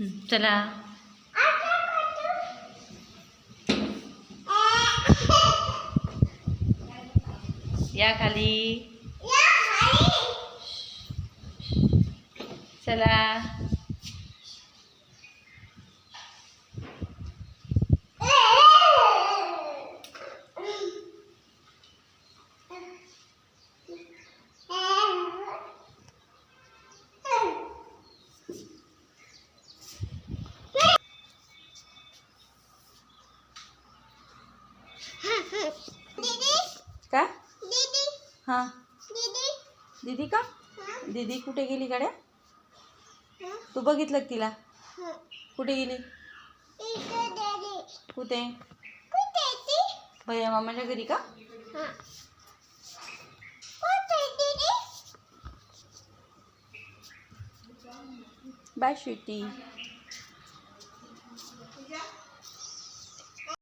चला. या खाली. चला. का? हां. दीदी. का? दीदी कुठे गेली गाड्या? तू बघितलं तिला? कुठे गेली? कुठे? भैया मामाच्या घरी का? Bye sweetie.